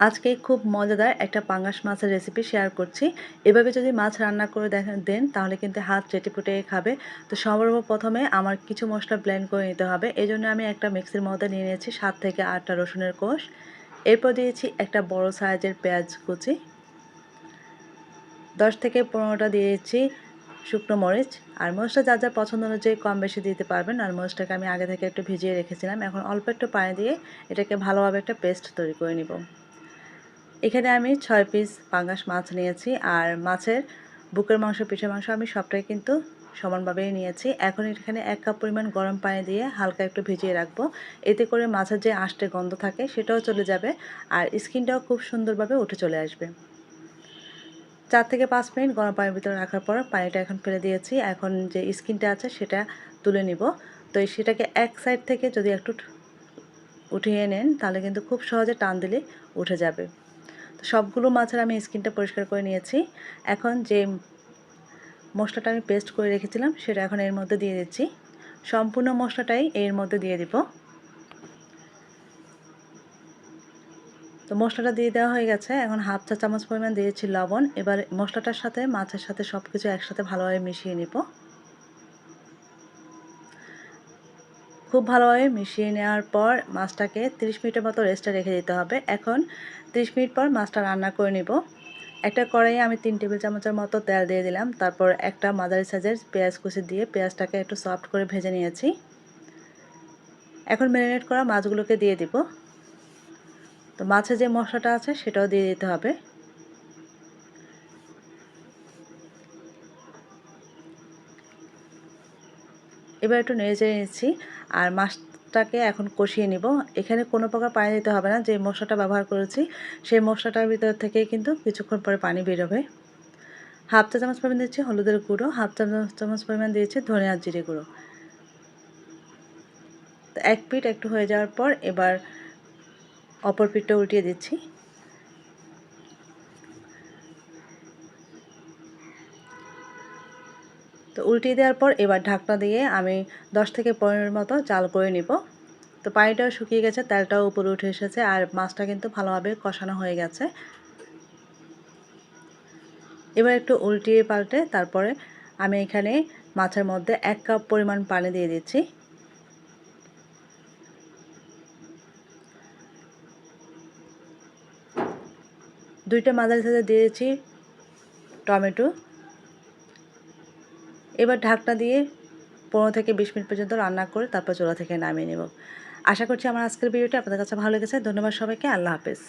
আজকে খুব মজাদার একটা পাঙ্গাস মাছের রেসিপি শেয়ার করছি। এভাবে যদি মাছ রান্না করে দেখেন দেন, তাহলে কিন্তু হাত চেটে চেটেপুটে খাবে। তো সর্বপ্রথমে আমার কিছু মশলা ব্লেন্ড করে নিতে হবে। এই জন্য আমি একটা মিক্সির মধ্যে নিয়ে নিয়েছি সাত থেকে আটটা রসুনের কোষ। এরপর দিয়েছি একটা বড় সাইজের পেঁয়াজ কুচি। দশ থেকে পনেরোটা দিয়েছি শুকনো মরিচ। আর মরিচটা যার যার পছন্দ অনুযায়ী কম বেশি দিতে পারবেন। আর মরিচটাকে আমি আগে থেকে একটু ভিজিয়ে রেখেছিলাম। এখন অল্প একটু পানি দিয়ে এটাকে ভালোভাবে একটা পেস্ট তৈরি করে নিব। এখানে আমি ছয় পিস পাঙ্গাস মাছ নিয়েছি, আর মাছের বুকের মাংস, পিঠের মাংস আমি সবটাই কিন্তু সমানভাবেই নিয়েছি। এখন এখানে এক কাপ পরিমাণ গরম পানি দিয়ে হালকা একটু ভিজিয়ে রাখব। এতে করে মাছের যে আষ্টে গন্ধ থাকে সেটাও চলে যাবে, আর স্কিনটাও খুব সুন্দরভাবে উঠে চলে আসবে। চার থেকে পাঁচ মিনিট গরম পানির ভিতরে রাখার পর পানিটা এখন ফেলে দিয়েছি। এখন যে স্কিনটা আছে সেটা তুলে নিব। তো সেটাকে এক সাইড থেকে যদি একটু উঠিয়ে নেন, তাহলে কিন্তু খুব সহজে টান দিলে উঠে যাবে। তো সবগুলো মাছের আমি স্কিনটা পরিষ্কার করে নিয়েছি। এখন যে মশলাটা আমি পেস্ট করে রেখেছিলাম, সেটা এখন এর মধ্যে দিয়ে দিচ্ছি। সম্পূর্ণ মশলাটাই এর মধ্যে দিয়ে দিব। তো মশলাটা দিয়ে দেওয়া হয়ে গেছে। এখন হাফ চা চামচ পরিমাণ দিয়েছি লবণ। এবার মশলাটার সাথে, মাছের সাথে সব কিছু একসাথে ভালোভাবে মিশিয়ে নিব। খুব ভালোভাবে মিশিয়ে নেওয়ার পর মাছটাকে 30 মিনিটের মতো রেস্টে রেখে দিতে হবে। এখন 30 মিনিট পর মাছটা রান্না করে নিব। একটা কড়াইয়ে আমি তিন টেবিল চামচের মতো তেল দিয়ে দিলাম। তারপর একটা মাদারি সাইজের পেঁয়াজ কুচি দিয়ে পেঁয়াজটাকে একটু সফট করে ভেজে নিয়েছি। এখন ম্যারিনেট করা মাছগুলোকে দিয়ে দিব। তো মাছে যে মশলাটা আছে সেটাও দিয়ে দিতে হবে। এবার একটু নেড়ে চেড়ে নিচ্ছি। আর মাছটাকে এখন কষিয়ে নিব। এখানে কোনো প্রকার পানি দিতে হবে না। যে মশলাটা ব্যবহার করেছি, সেই মশলাটার ভিতর থেকে কিন্তু কিছুক্ষণ পরে পানি বেরোবে। হাফ চা চামচ পরিমাণ দিচ্ছি হলুদের গুঁড়ো, হাফ চা চামচ পরিমাণ দিয়েছি ধনিয়ার জিরে গুঁড়ো। এক পিঠ একটু হয়ে যাওয়ার পর এবার অপর পিঠটা উল্টিয়ে দিচ্ছি। তো উল্টিয়ে দেওয়ার পর এবার ঢাকনা দিয়ে আমি দশ থেকে পনেরোর মতো চাল করে নিব। তো পানিটাও শুকিয়ে গেছে, তেলটাও উপরে উঠে এসেছে আর মাছটা কিন্তু ভালোভাবে কষানো হয়ে গেছে। এবার একটু উল্টিয়ে পাল্টে তারপরে আমি এখানে মাছের মধ্যে এক কাপ পরিমাণ পানি দিয়ে দিচ্ছি। দুইটা মাদার সাথে দিয়েছি টমেটো। এবার ঢাকনা দিয়ে পনেরো থেকে বিশ মিনিট পর্যন্ত রান্না করে তারপর চোলা থেকে নামিয়ে নেব। আশা করছি আমার আজকের ভিডিওটি আপনাদের কাছে ভালো লেগেছে। ধন্যবাদ সবাইকে। আল্লাহ হাফেজ।